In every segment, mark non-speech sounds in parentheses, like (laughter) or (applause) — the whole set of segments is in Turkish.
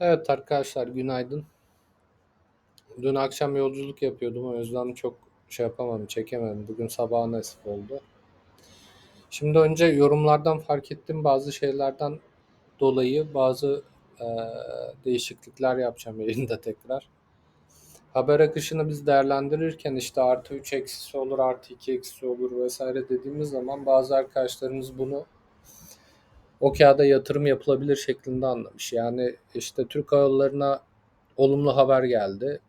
Evet arkadaşlar günaydın. Dün akşam yolculuk yapıyordum o yüzden çok şey yapamadım, çekemedim. Bugün sabah nasip oldu. Şimdi önce yorumlardan fark ettiğim bazı şeylerden dolayı bazı e, değişiklikler yapacağım (laughs) yayında tekrar. Haber akışını biz değerlendirirken işte artı 3 eksisi olur, artı 2 eksisi olur vesaire dediğimiz zaman bazı arkadaşlarımız bunu o kağıda yatırım yapılabilir şeklinde anlamış. Yani işte Türk Hava Yolları'na olumlu haber geldi.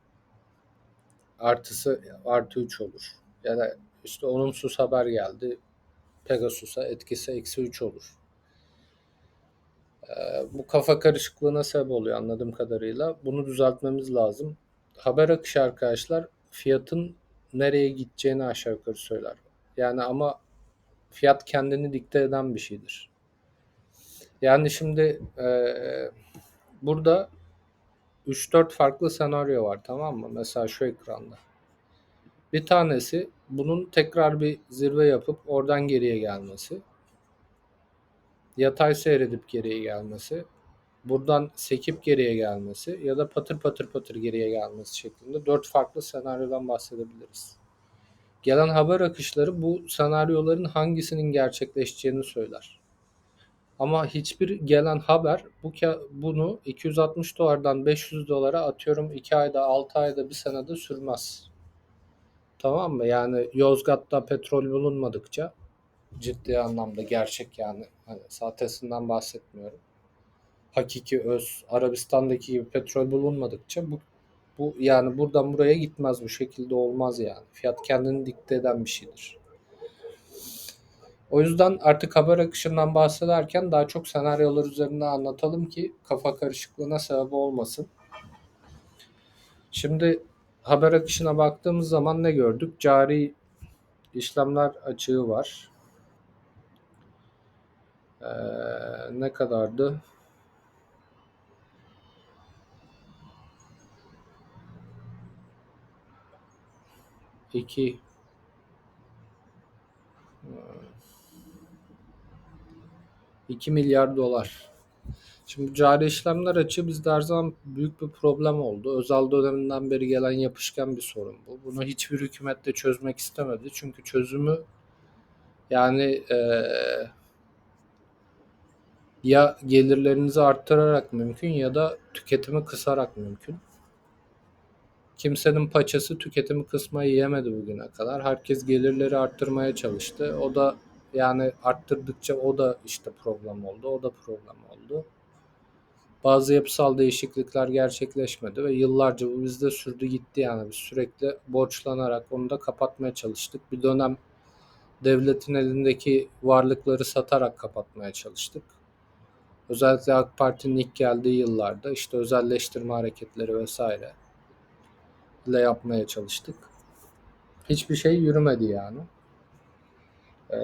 Artısı artı 3 olur. Ya da işte olumsuz haber geldi. Pegasus'a etkisi eksi 3 olur. Ee, bu kafa karışıklığına sebep oluyor anladığım kadarıyla. Bunu düzeltmemiz lazım. Haber akışı arkadaşlar fiyatın nereye gideceğini aşağı yukarı söyler. Yani ama fiyat kendini dikte eden bir şeydir. Yani şimdi e, burada 3-4 farklı senaryo var tamam mı? Mesela şu ekranda. Bir tanesi bunun tekrar bir zirve yapıp oradan geriye gelmesi. Yatay seyredip geriye gelmesi. Buradan sekip geriye gelmesi ya da patır patır patır geriye gelmesi şeklinde dört farklı senaryodan bahsedebiliriz. Gelen haber akışları bu senaryoların hangisinin gerçekleşeceğini söyler. Ama hiçbir gelen haber bu bunu 260 dolardan 500 dolara atıyorum 2 ayda 6 ayda bir senede sürmez. Tamam mı? Yani Yozgat'ta petrol bulunmadıkça ciddi anlamda gerçek yani hani sahtesinden bahsetmiyorum. Hakiki öz Arabistan'daki gibi petrol bulunmadıkça bu bu yani buradan buraya gitmez bu şekilde olmaz yani. Fiyat kendini dikte eden bir şeydir. O yüzden artık haber akışından bahsederken daha çok senaryolar üzerinde anlatalım ki kafa karışıklığına sebep olmasın. Şimdi haber akışına baktığımız zaman ne gördük? Cari işlemler açığı var. Ee, ne kadardı? İki 2 milyar dolar. Şimdi cari işlemler açığı bizde her zaman büyük bir problem oldu. Özel döneminden beri gelen yapışkan bir sorun bu. Bunu hiçbir hükümet de çözmek istemedi. Çünkü çözümü yani ee, ya gelirlerinizi arttırarak mümkün ya da tüketimi kısarak mümkün. Kimsenin paçası tüketimi kısmayı yemedi bugüne kadar. Herkes gelirleri arttırmaya çalıştı. O da yani arttırdıkça o da işte problem oldu. O da problem oldu. Bazı yapısal değişiklikler gerçekleşmedi ve yıllarca bu bizde sürdü gitti yani biz sürekli borçlanarak onu da kapatmaya çalıştık. Bir dönem devletin elindeki varlıkları satarak kapatmaya çalıştık. Özellikle AK Parti'nin ilk geldiği yıllarda işte özelleştirme hareketleri vesaire ile yapmaya çalıştık. Hiçbir şey yürümedi yani. Ee,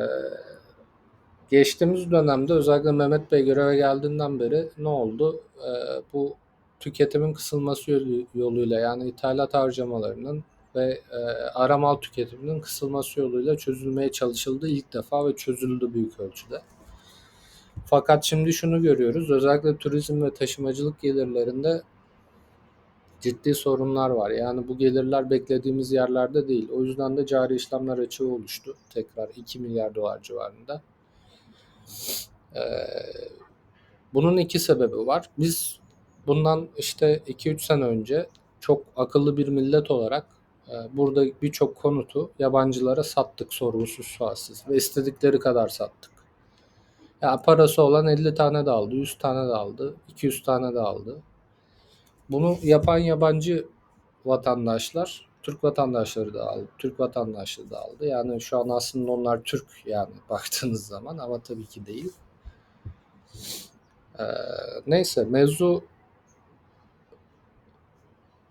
geçtiğimiz dönemde özellikle Mehmet Bey göreve geldiğinden beri ne oldu? Ee, bu tüketimin kısılması yoluyla yani ithalat harcamalarının ve e, aramal tüketiminin kısılması yoluyla çözülmeye çalışıldı ilk defa ve çözüldü büyük ölçüde. Fakat şimdi şunu görüyoruz. Özellikle turizm ve taşımacılık gelirlerinde ciddi sorunlar var. Yani bu gelirler beklediğimiz yerlerde değil. O yüzden de cari işlemler açığı oluştu. Tekrar 2 milyar dolar civarında. Ee, bunun iki sebebi var. Biz bundan işte 2-3 sene önce çok akıllı bir millet olarak e, burada birçok konutu yabancılara sattık sorgusuz sualsiz ve istedikleri kadar sattık. Ya parası olan 50 tane de aldı, 100 tane de aldı, 200 tane de aldı. Bunu yapan yabancı vatandaşlar Türk vatandaşları da aldı. Türk vatandaşları da aldı. Yani şu an aslında onlar Türk yani (laughs) baktığınız zaman ama tabii ki değil. Ee, neyse mevzu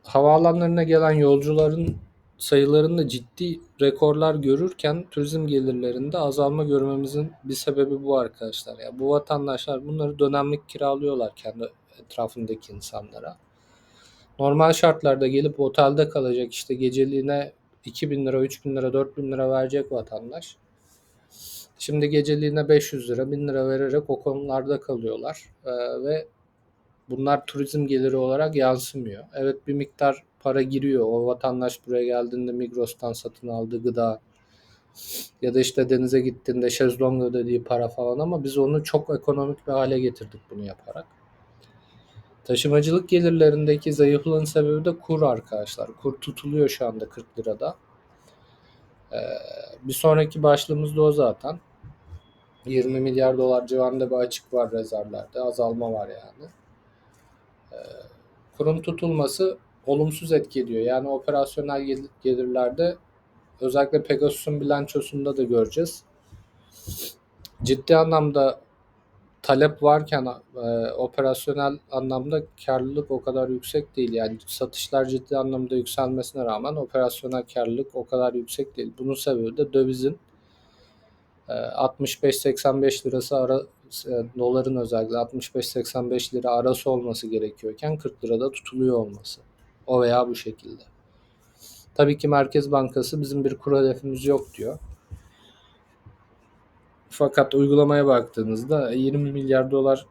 havaalanlarına gelen yolcuların sayılarında ciddi rekorlar görürken turizm gelirlerinde azalma görmemizin bir sebebi bu arkadaşlar. Yani bu vatandaşlar bunları dönemlik kiralıyorlar kendi etrafındaki insanlara. Normal şartlarda gelip otelde kalacak işte geceliğine 2000 lira, 3000 lira, 4000 lira verecek vatandaş. Şimdi geceliğine 500 lira, 1000 lira vererek o konularda kalıyorlar. Ee, ve bunlar turizm geliri olarak yansımıyor. Evet bir miktar para giriyor. O vatandaş buraya geldiğinde Migros'tan satın aldığı gıda ya da işte denize gittiğinde şezlong ödediği para falan ama biz onu çok ekonomik bir hale getirdik bunu yaparak. Taşımacılık gelirlerindeki zayıflığın sebebi de kur arkadaşlar. Kur tutuluyor şu anda 40 lirada. Ee, bir sonraki başlığımız da o zaten. 20 milyar dolar civarında bir açık var rezervlerde. Azalma var yani. Ee, kurun tutulması olumsuz etki ediyor. Yani operasyonel gel- gelirlerde özellikle Pegasus'un bilançosunda da göreceğiz. Ciddi anlamda talep varken e, operasyonel anlamda karlılık o kadar yüksek değil. Yani satışlar ciddi anlamda yükselmesine rağmen operasyonel karlılık o kadar yüksek değil. Bunun sebebi de dövizin e, 65-85 lirası ara e, doların özellikle 65-85 lira arası olması gerekiyorken 40 lirada tutuluyor olması. O veya bu şekilde. Tabii ki Merkez Bankası bizim bir kur hedefimiz yok diyor. Fakat uygulamaya baktığınızda 20 milyar dolar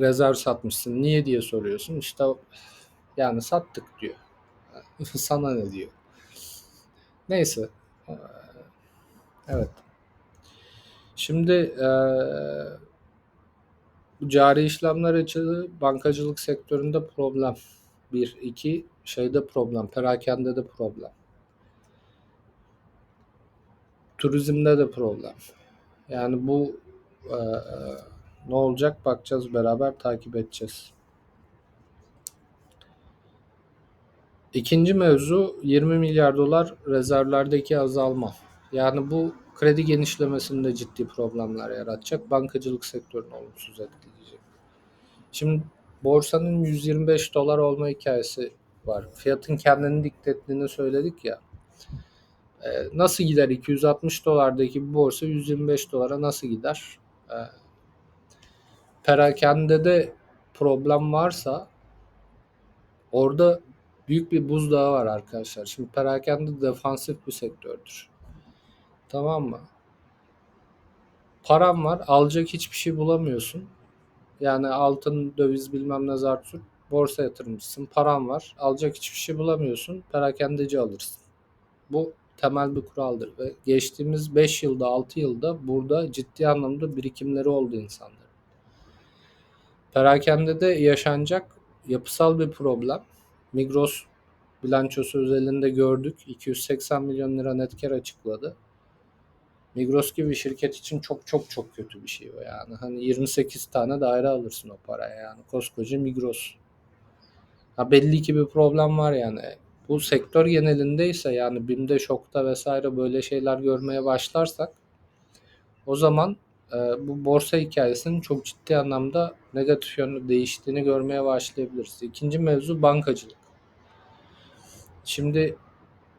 rezerv satmışsın. Niye diye soruyorsun. İşte yani sattık diyor. (laughs) Sana ne diyor. Neyse. Ee, Evet. Şimdi e, bu cari işlemler açığı bankacılık sektöründe problem. Bir, iki, şeyde problem, perakende de problem. Turizmde de problem. Yani bu e, ne olacak bakacağız beraber takip edeceğiz. İkinci mevzu 20 milyar dolar rezervlerdeki azalma. Yani bu kredi genişlemesinde ciddi problemler yaratacak. Bankacılık sektörünü olumsuz etkileyecek. Şimdi borsanın 125 dolar olma hikayesi var. Fiyatın kendini diktettiğini söyledik ya. Ee, nasıl gider 260 dolardaki bir borsa 125 dolara nasıl gider? Ee, perakende de problem varsa orada büyük bir buzdağı var arkadaşlar. Şimdi perakende defansif bir sektördür. Tamam mı? Param var, alacak hiçbir şey bulamıyorsun. Yani altın, döviz bilmem ne zart borsa yatırmışsın, param var, alacak hiçbir şey bulamıyorsun, perakendeci alırsın. Bu temel bir kuraldır ve geçtiğimiz 5 yılda 6 yılda burada ciddi anlamda birikimleri oldu insanların. Perakende de yaşanacak yapısal bir problem. Migros bilançosu özelinde gördük. 280 milyon lira net kar açıkladı. Migros gibi şirket için çok çok çok kötü bir şey o yani. Hani 28 tane daire alırsın o paraya yani. Koskoca Migros. Ha belli ki bir problem var yani. Bu sektör genelindeyse yani BİM'de, şokta vesaire böyle şeyler görmeye başlarsak o zaman e, bu borsa hikayesinin çok ciddi anlamda negatif yönde değiştiğini görmeye başlayabiliriz. İkinci mevzu bankacılık. Şimdi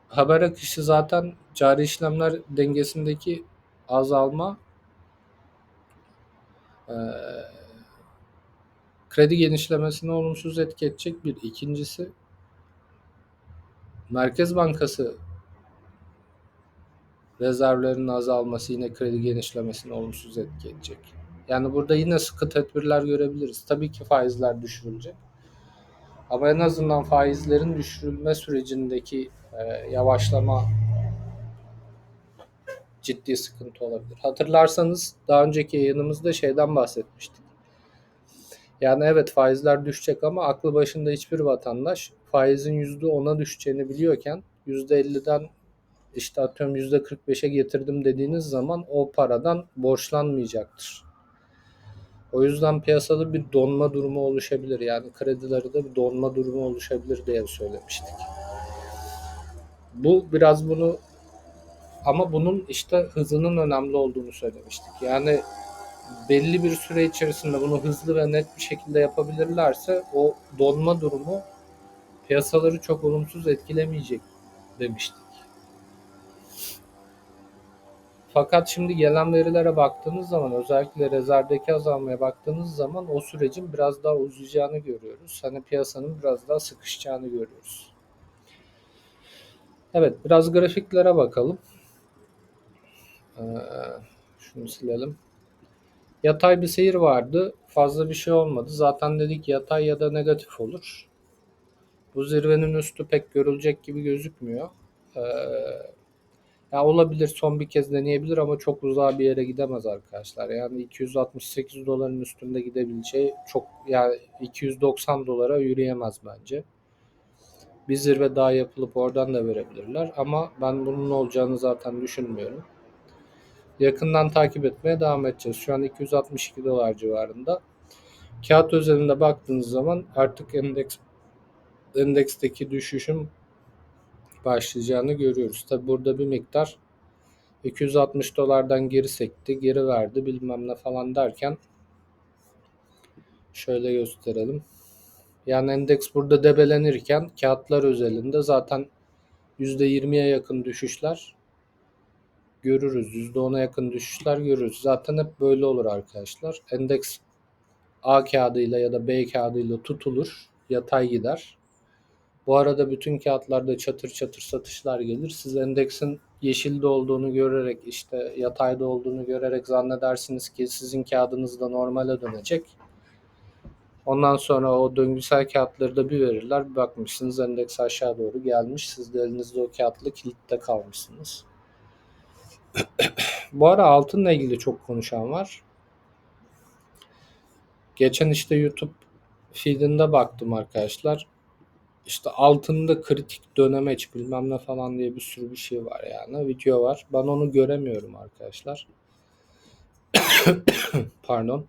haber akışı zaten cari işlemler dengesindeki azalma e, kredi genişlemesine olumsuz etki edecek bir. İkincisi Merkez Bankası rezervlerinin azalması yine kredi genişlemesine olumsuz etki edecek. Yani burada yine sıkı tedbirler görebiliriz. Tabii ki faizler düşürülecek. Ama en azından faizlerin düşürülme sürecindeki e, yavaşlama ciddi sıkıntı olabilir. Hatırlarsanız daha önceki yayınımızda şeyden bahsetmiştik. Yani evet faizler düşecek ama aklı başında hiçbir vatandaş faizin %10'a düşeceğini biliyorken %50'den işte atıyorum %45'e getirdim dediğiniz zaman o paradan borçlanmayacaktır. O yüzden piyasada bir donma durumu oluşabilir. Yani kredilerde bir donma durumu oluşabilir diye söylemiştik. Bu biraz bunu ama bunun işte hızının önemli olduğunu söylemiştik. Yani belli bir süre içerisinde bunu hızlı ve net bir şekilde yapabilirlerse o donma durumu piyasaları çok olumsuz etkilemeyecek demiştik. Fakat şimdi gelen verilere baktığınız zaman özellikle rezervdeki azalmaya baktığınız zaman o sürecin biraz daha uzayacağını görüyoruz. Hani piyasanın biraz daha sıkışacağını görüyoruz. Evet biraz grafiklere bakalım. Ee, şunu silelim. Yatay bir seyir vardı. Fazla bir şey olmadı. Zaten dedik yatay ya da negatif olur. Bu zirvenin üstü pek görülecek gibi gözükmüyor. Ee, ya olabilir son bir kez deneyebilir ama çok uzağa bir yere gidemez arkadaşlar. Yani 268 doların üstünde gidebileceği çok yani 290 dolara yürüyemez bence. Bir zirve daha yapılıp oradan da verebilirler ama ben bunun olacağını zaten düşünmüyorum. Yakından takip etmeye devam edeceğiz. Şu an 262 dolar civarında. Kağıt özelinde baktığınız zaman artık endeks endeksteki düşüşün başlayacağını görüyoruz. Tabi burada bir miktar 260 dolardan geri sekti, geri verdi bilmem ne falan derken şöyle gösterelim. Yani endeks burada debelenirken kağıtlar özelinde zaten %20'ye yakın düşüşler görürüz. %10'a yakın düşüşler görürüz. Zaten hep böyle olur arkadaşlar. Endeks A kağıdıyla ya da B kağıdıyla tutulur. Yatay gider. Bu arada bütün kağıtlarda çatır çatır satışlar gelir. Siz endeksin yeşilde olduğunu görerek işte yatayda olduğunu görerek zannedersiniz ki sizin kağıdınız da normale dönecek. Ondan sonra o döngüsel kağıtları da bir verirler. Bakmışsınız endeks aşağı doğru gelmiş. Siz de elinizde o kağıtla kilitte kalmışsınız. Bu ara altınla ilgili çok konuşan var. Geçen işte YouTube feedinde baktım arkadaşlar. İşte altında kritik dönemeç bilmem ne falan diye bir sürü bir şey var yani. Video var. Ben onu göremiyorum arkadaşlar. (coughs) Pardon.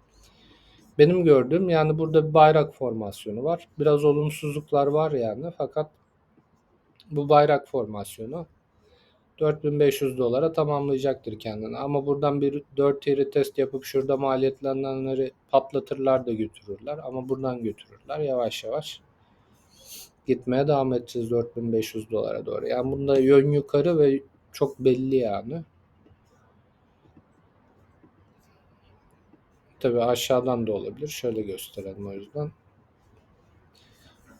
Benim gördüğüm yani burada bir bayrak formasyonu var. Biraz olumsuzluklar var yani fakat bu bayrak formasyonu 4500 dolara tamamlayacaktır kendini. Ama buradan bir 4 yeri test yapıp şurada maliyetlenenleri patlatırlar da götürürler. Ama buradan götürürler yavaş yavaş. Gitmeye devam edeceğiz 4500 dolara doğru. Yani bunda yön yukarı ve çok belli yani. Tabi aşağıdan da olabilir. Şöyle gösterelim o yüzden.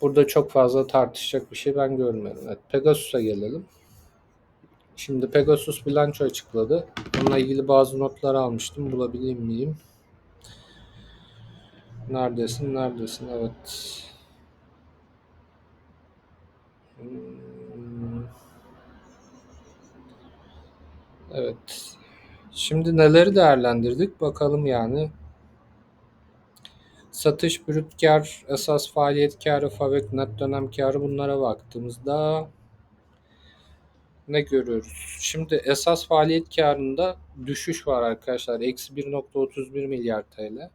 Burada çok fazla tartışacak bir şey ben görmüyorum. Evet, Pegasus'a gelelim. Şimdi Pegasus bilanço açıkladı. Onunla ilgili bazı notlar almıştım. Bulabileyim miyim? Neredesin? Neredesin? Evet. Hmm. Evet. Şimdi neleri değerlendirdik? Bakalım yani. Satış, brüt kar, esas faaliyet karı, fabrik net dönem karı bunlara baktığımızda ne görüyoruz? Şimdi esas faaliyet karında düşüş var arkadaşlar. Eksi 1.31 milyar TL.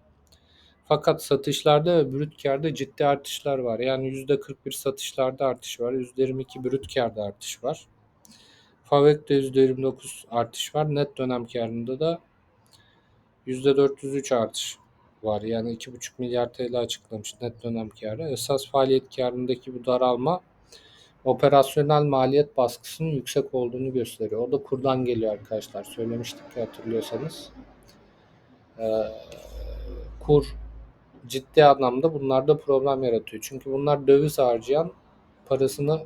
Fakat satışlarda ve brüt karda ciddi artışlar var. Yani %41 satışlarda artış var. %22 brüt karda artış var. Favek'te %29 artış var. Net dönem karında da %403 artış var. Yani 2,5 milyar TL açıklamış net dönem karı. Esas faaliyet karındaki bu daralma operasyonel maliyet baskısının yüksek olduğunu gösteriyor. O da kurdan geliyor arkadaşlar. Söylemiştik ki hatırlıyorsanız. Ee, kur ciddi anlamda bunlarda problem yaratıyor. Çünkü bunlar döviz harcayan, parasını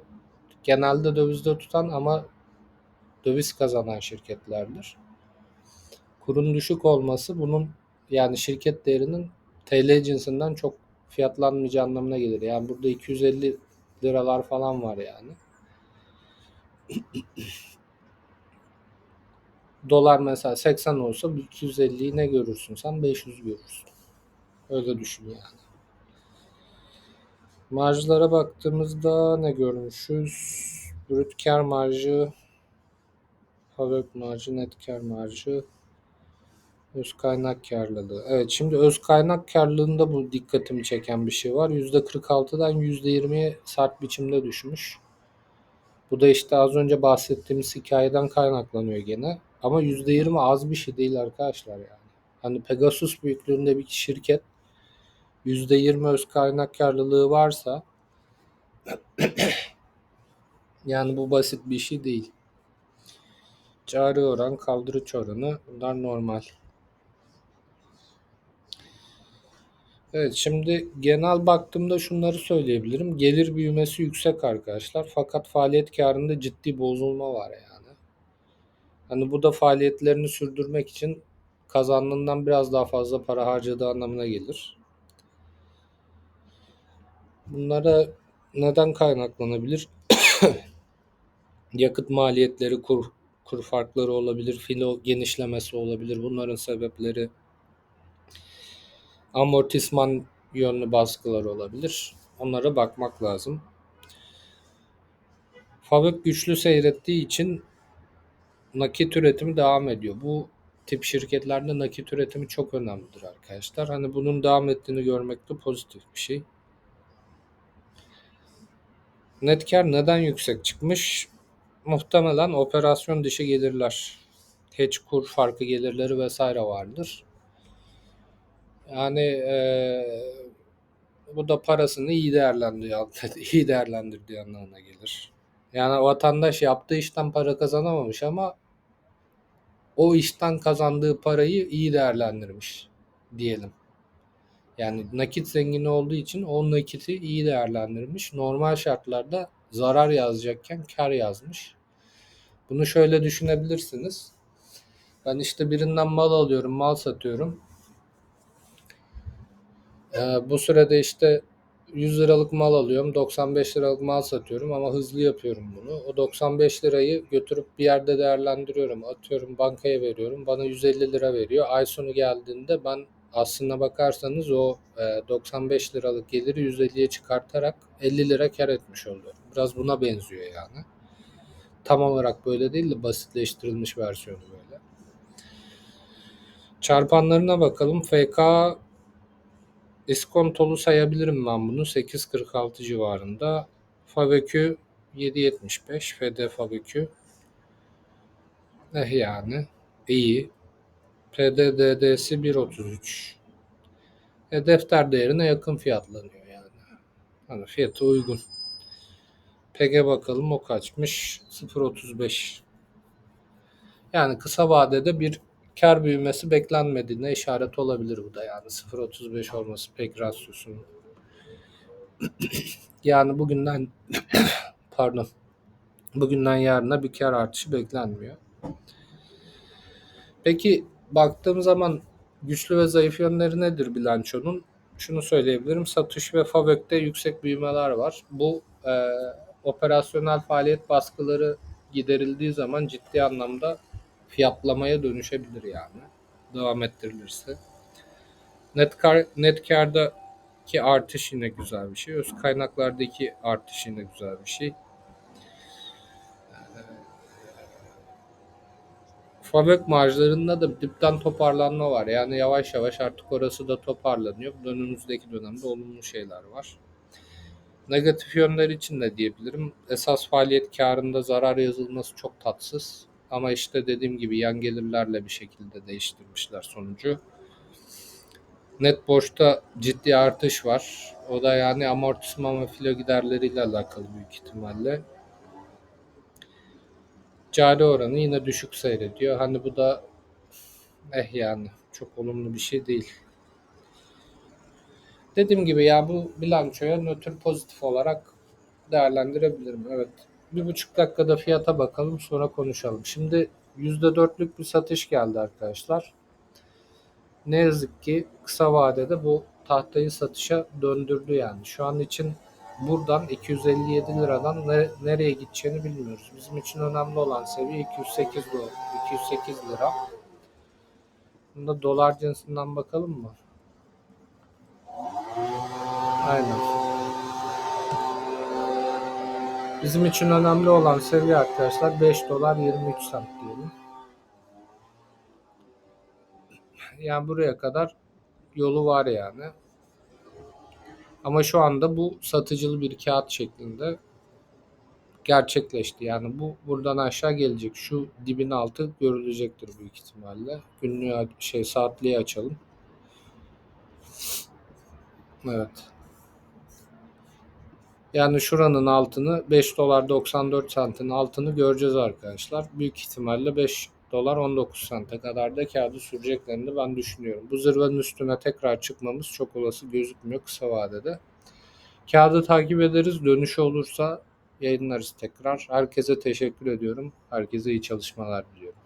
genelde dövizde tutan ama döviz kazanan şirketlerdir. Kurun düşük olması bunun yani şirket değerinin TL cinsinden çok fiyatlanmayacağı anlamına gelir. Yani burada 250 liralar falan var yani. Dolar mesela 80 olsa 250'yi ne görürsün sen? 500 görürsün. Öyle düşün yani. Marjlara baktığımızda ne görmüşüz? Brüt kar marjı, fabrik marjı, net kar marjı, öz kaynak karlılığı. Evet şimdi öz kaynak karlılığında bu dikkatimi çeken bir şey var. %46'dan %20'ye sert biçimde düşmüş. Bu da işte az önce bahsettiğimiz hikayeden kaynaklanıyor gene. Ama %20 az bir şey değil arkadaşlar yani. Hani Pegasus büyüklüğünde bir şirket %20 öz kaynak karlılığı varsa (clears throat) yani bu basit bir şey değil. Cari oran, kaldırıç oranı bunlar normal. Evet şimdi genel baktığımda şunları söyleyebilirim. Gelir büyümesi yüksek arkadaşlar. Fakat faaliyet karında ciddi bozulma var yani. Hani bu da faaliyetlerini sürdürmek için kazandığından biraz daha fazla para harcadığı anlamına gelir. Bunlara neden kaynaklanabilir? (coughs) Yakıt maliyetleri, kur, kur farkları olabilir, filo genişlemesi olabilir. Bunların sebepleri amortisman yönlü baskılar olabilir. Onlara bakmak lazım. Fabrik güçlü seyrettiği için nakit üretimi devam ediyor. Bu tip şirketlerde nakit üretimi çok önemlidir arkadaşlar. Hani bunun devam ettiğini görmek de pozitif bir şey. Net kar neden yüksek çıkmış? Muhtemelen operasyon dışı gelirler, hedge kur farkı gelirleri vesaire vardır. Yani eee, bu da parasını iyi değerlendiriyor, (laughs) iyi değerlendirdiği anlamına gelir. Yani vatandaş yaptığı işten para kazanamamış ama o işten kazandığı parayı iyi değerlendirmiş diyelim. Yani nakit zengini olduğu için o nakiti iyi değerlendirmiş. Normal şartlarda zarar yazacakken kar yazmış. Bunu şöyle düşünebilirsiniz. Ben işte birinden mal alıyorum, mal satıyorum. Ee, bu sürede işte 100 liralık mal alıyorum, 95 liralık mal satıyorum ama hızlı yapıyorum bunu. O 95 lirayı götürüp bir yerde değerlendiriyorum. Atıyorum bankaya veriyorum. Bana 150 lira veriyor. Ay sonu geldiğinde ben aslına bakarsanız o e, 95 liralık geliri 150'ye çıkartarak 50 lira kar etmiş oluyorum. Biraz buna benziyor yani. Tam olarak böyle değil de basitleştirilmiş versiyonu böyle. Çarpanlarına bakalım. FK iskontolu sayabilirim ben bunu. 8.46 civarında. FAVÖK'ü 7.75. FD FAVÖK'ü eh yani iyi. PDDD'si 1.33. E, değerine yakın fiyatlanıyor yani. Hani fiyatı uygun. PG bakalım o kaçmış? 0.35. Yani kısa vadede bir kar büyümesi beklenmediğine işaret olabilir bu da yani 0.35 olması pek rasyosunun. (clears throat) yani bugünden (clears throat) pardon bugünden yarına bir kar artışı beklenmiyor. Peki baktığım zaman güçlü ve zayıf yönleri nedir bilançonun? Şunu söyleyebilirim. Satış ve FAVÖK'te yüksek büyümeler var. Bu e, operasyonel faaliyet baskıları giderildiği zaman ciddi anlamda fiyatlamaya dönüşebilir yani. Devam ettirilirse. Net, kar, net kardaki artış yine güzel bir şey. Öz kaynaklardaki artış yine güzel bir şey. Fabrik marjlarında da dipten toparlanma var. Yani yavaş yavaş artık orası da toparlanıyor. Önümüzdeki dönemde olumlu şeyler var. Negatif yönler için de diyebilirim. Esas faaliyet karında zarar yazılması çok tatsız. Ama işte dediğim gibi yan gelirlerle bir şekilde değiştirmişler sonucu. Net borçta ciddi artış var. O da yani amortisman ve filo giderleriyle alakalı büyük ihtimalle. Cari oranı yine düşük seyrediyor. Hani bu da eh yani çok olumlu bir şey değil. Dediğim gibi ya bu bilançoya nötr pozitif olarak değerlendirebilirim. Evet. Bir buçuk dakikada fiyata bakalım sonra konuşalım. Şimdi %4'lük bir satış geldi arkadaşlar. Ne yazık ki kısa vadede bu tahtayı satışa döndürdü yani. Şu an için buradan 257 liradan ne, nereye gideceğini bilmiyoruz. Bizim için önemli olan seviye 208 dolar, 208 lira. Bunda dolar cinsinden bakalım mı? Aynen. Bizim için önemli olan seviye arkadaşlar 5 dolar 23 cent diyelim. Yani buraya kadar yolu var yani. Ama şu anda bu satıcılı bir kağıt şeklinde gerçekleşti. Yani bu buradan aşağı gelecek. Şu dibin altı görülecektir büyük ihtimalle. Günlüğü şey saatliği açalım. Evet. Yani şuranın altını 5 dolar 94 santin altını göreceğiz arkadaşlar. Büyük ihtimalle 5 dolar 19 sente kadar da kağıdı süreceklerini ben düşünüyorum. Bu zirvenin üstüne tekrar çıkmamız çok olası gözükmüyor kısa vadede. Kağıdı takip ederiz. Dönüşü olursa yayınlarız tekrar. Herkese teşekkür ediyorum. Herkese iyi çalışmalar diliyorum.